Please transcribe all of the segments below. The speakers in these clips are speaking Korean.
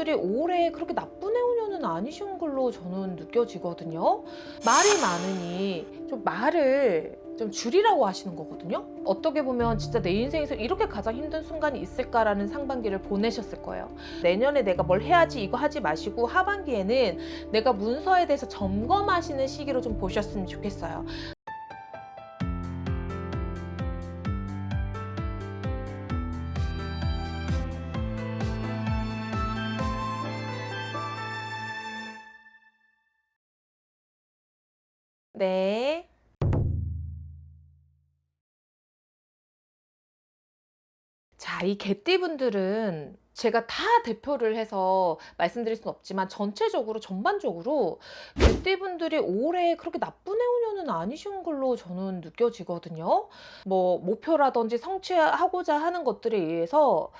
분들이 올해 그렇게 나쁜 해운년은 아니신 걸로 저는 느껴지거든요. 말이 많으니 좀 말을 좀 줄이라고 하시는 거거든요. 어떻게 보면 진짜 내 인생에서 이렇게 가장 힘든 순간이 있을까라는 상반기를 보내셨을 거예요. 내년에 내가 뭘 해야지 이거 하지 마시고 하반기에는 내가 문서에 대해서 점검하시는 시기로 좀 보셨으면 좋겠어요. 네. 자, 이 개띠분들은 제가 다 대표를 해서 말씀드릴 수는 없지만 전체적으로 전반적으로 개띠분들이 올해 그렇게 나쁜 해운년은 아니신 걸로 저는 느껴지거든요. 뭐 목표라든지 성취하고자 하는 것들에 의해서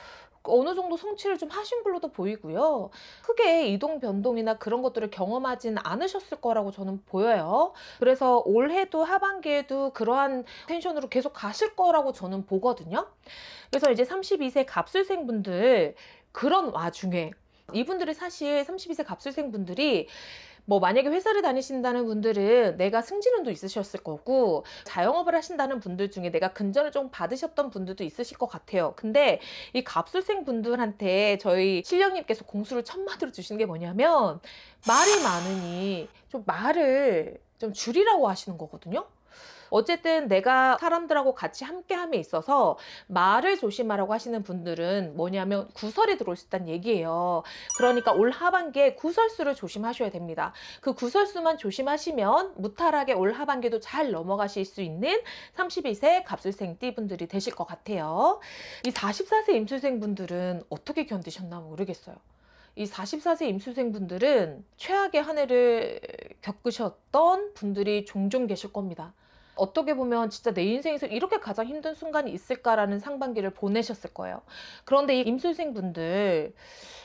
어느 정도 성취를 좀 하신 걸로도 보이고요. 크게 이동 변동이나 그런 것들을 경험하진 않으셨을 거라고 저는 보여요. 그래서 올해도 하반기에도 그러한 텐션으로 계속 가실 거라고 저는 보거든요. 그래서 이제 32세 갑술생 분들 그런 와중에 이분들이 사실 32세 갑술생 분들이 뭐 만약에 회사를 다니신다는 분들은 내가 승진운도 있으셨을 거고 자영업을 하신다는 분들 중에 내가 근전을 좀 받으셨던 분들도 있으실 것 같아요. 근데 이 갑술생 분들한테 저희 실령님께서 공수를 천마디로 주시는 게 뭐냐면 말이 많으니 좀 말을 좀 줄이라고 하시는 거거든요. 어쨌든 내가 사람들하고 같이 함께함에 있어서 말을 조심하라고 하시는 분들은 뭐냐면 구설이 들어올 수 있다는 얘기예요. 그러니까 올 하반기에 구설수를 조심하셔야 됩니다. 그 구설수만 조심하시면 무탈하게 올 하반기도 잘 넘어가실 수 있는 32세 갑술생 띠분들이 되실 것 같아요. 이 44세 임술생 분들은 어떻게 견디셨나 모르겠어요. 이 44세 임수생 분들은 최악의 한 해를 겪으셨던 분들이 종종 계실 겁니다. 어떻게 보면 진짜 내 인생에서 이렇게 가장 힘든 순간이 있을까라는 상반기를 보내셨을 거예요. 그런데 이 임술생 분들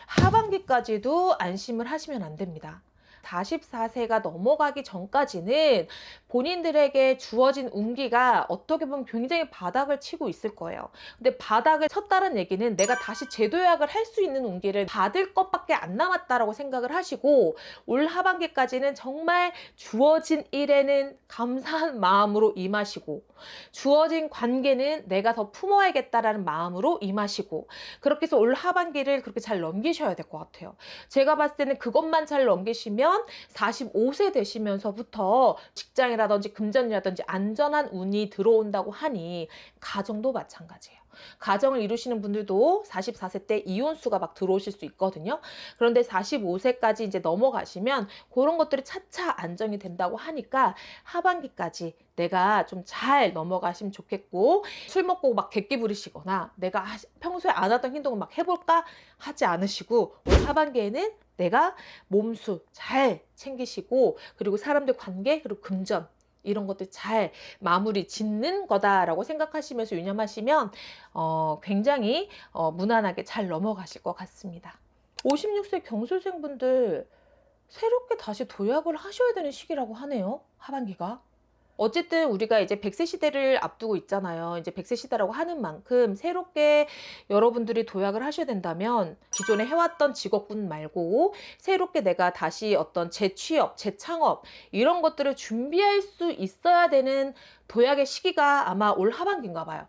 하반기까지도 안심을 하시면 안 됩니다. 44세가 넘어가기 전까지는 본인들에게 주어진 운기가 어떻게 보면 굉장히 바닥을 치고 있을 거예요. 근데 바닥을 쳤다는 얘기는 내가 다시 재도약을 할 수 있는 운기를 받을 것밖에 안 남았다라고 생각을 하시고 올 하반기까지는 정말 주어진 일에는 감사한 마음으로 임하시고 주어진 관계는 내가 더 품어야겠다라는 마음으로 임하시고 그렇게 해서 올 하반기를 그렇게 잘 넘기셔야 될 것 같아요. 제가 봤을 때는 그것만 잘 넘기시면 45세 되시면서부터 직장이라든지 금전이라든지 안전한 운이 들어온다고 하니 가정도 마찬가지예요. 가정을 이루시는 분들도 44세 때 이혼수가 막 들어오실 수 있거든요. 그런데 45세까지 이제 넘어가시면 그런 것들이 차차 안정이 된다고 하니까 하반기까지 내가 좀 잘 넘어가시면 좋겠고 술 먹고 막 객기 부리시거나 내가 평소에 안 하던 행동을 막 해볼까 하지 않으시고 올 하반기에는 내가 몸수 잘 챙기시고 그리고 사람들 관계 그리고 금전 이런 것들 잘 마무리 짓는 거다라고 생각하시면서 유념하시면 어, 굉장히 어, 무난하게 잘 넘어가실 것 같습니다. 56세 경술생 분들 새롭게 다시 도약을 하셔야 되는 시기라고 하네요. 하반기가. 어쨌든 우리가 이제 100세 시대를 앞두고 있잖아요. 이제 100세 시대라고 하는 만큼 새롭게 여러분들이 도약을 하셔야 된다면 기존에 해왔던 직업군 말고 새롭게 내가 다시 어떤 재취업, 재창업 이런 것들을 준비할 수 있어야 되는 도약의 시기가 아마 올 하반기인가 봐요.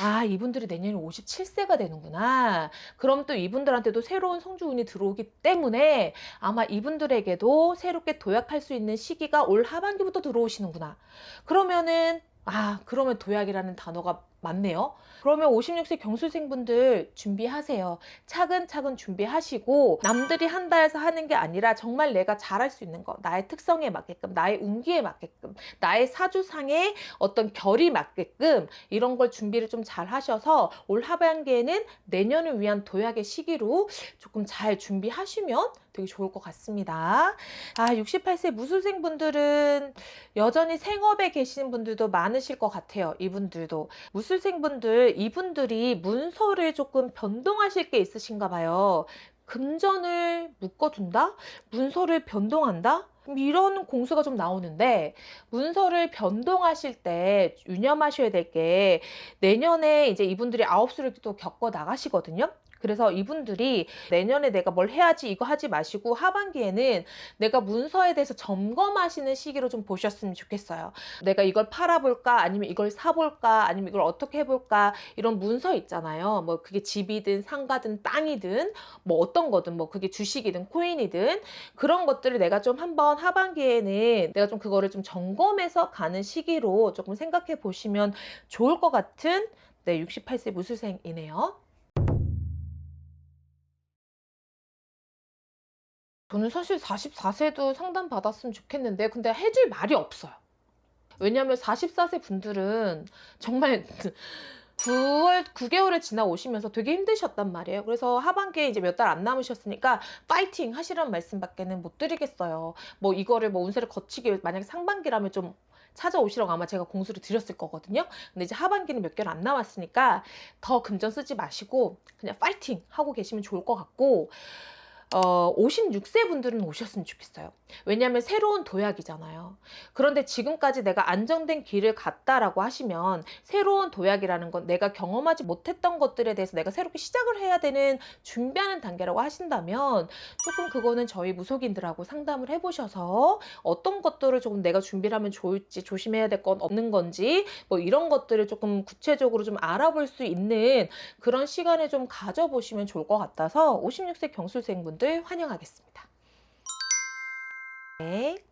아, 이분들이 내년에 57세가 되는구나. 그럼 또 이분들한테도 새로운 성주운이 들어오기 때문에 아마 이분들에게도 새롭게 도약할 수 있는 시기가 올 하반기부터 들어오시는구나. 그러면은 아, 그러면 도약이라는 단어가 맞네요. 그러면 56세 경술생분들 준비하세요. 차근차근 준비하시고 남들이 한다 해서 하는 게 아니라 정말 내가 잘할 수 있는 거, 나의 특성에 맞게끔, 나의 운기에 맞게끔, 나의 사주상의 어떤 결이 맞게끔 이런 걸 준비를 좀 잘 하셔서 올 하반기에는 내년을 위한 도약의 시기로 조금 잘 준비하시면 되게 좋을 것 같습니다. 아, 68세 무술생 분들은 여전히 생업에 계시는 분들도 많으실 것 같아요. 이분들도. 무술 생 분들, 이분들이 문서를 조금 변동하실 게 있으신가 봐요. 금전을 묶어둔다? 문서를 변동한다? 이런 공수가 좀 나오는데 문서를 변동하실 때 유념하셔야 될 게 내년에 이제 이분들이 아홉 수를 또 겪어 나가시거든요. 그래서 이분들이 내년에 내가 뭘 해야지 이거 하지 마시고 하반기에는 내가 문서에 대해서 점검하시는 시기로 좀 보셨으면 좋겠어요. 내가 이걸 팔아볼까 아니면 이걸 사볼까 아니면 이걸 어떻게 해볼까 이런 문서 있잖아요. 뭐 그게 집이든 상가든 땅이든 뭐 어떤 거든 뭐 그게 주식이든 코인이든 그런 것들을 내가 좀 한번 하반기에는 내가 좀 그거를 좀 점검해서 가는 시기로 조금 생각해 보시면 좋을 것 같은 네, 68세 무술생이네요. 저는 사실 44세도 상담 받았으면 좋겠는데 근데 해줄 말이 없어요. 왜냐하면 44세 분들은 정말 9월 9개월에 지나 오시면서 되게 힘드셨단 말이에요. 그래서 하반기에 이제 몇 달 안 남으셨으니까 파이팅 하시라는 말씀밖에는 못 드리겠어요. 뭐 이거를 뭐 운세를 위해 만약에 상반기라면 좀 찾아오시라고 아마 제가 공수를 드렸을 거거든요. 근데 이제 하반기는 몇 개월 안 남았으니까 더 금전 쓰지 마시고 그냥 파이팅 하고 계시면 좋을 것 같고 어, 56세 분들은 오셨으면 좋겠어요. 왜냐하면 새로운 도약이잖아요. 그런데 지금까지 내가 안정된 길을 갔다라고 하시면 새로운 도약이라는 건 내가 경험하지 못했던 것들에 대해서 내가 새롭게 시작을 해야 되는 준비하는 단계라고 하신다면 조금 그거는 저희 무속인들하고 상담을 해보셔서 어떤 것들을 조금 내가 준비를 하면 좋을지 조심해야 될 건 없는 건지 뭐 이런 것들을 조금 구체적으로 좀 알아볼 수 있는 그런 시간을 좀 가져보시면 좋을 것 같아서 56세 경술생분 들 환영하겠습니다. 네.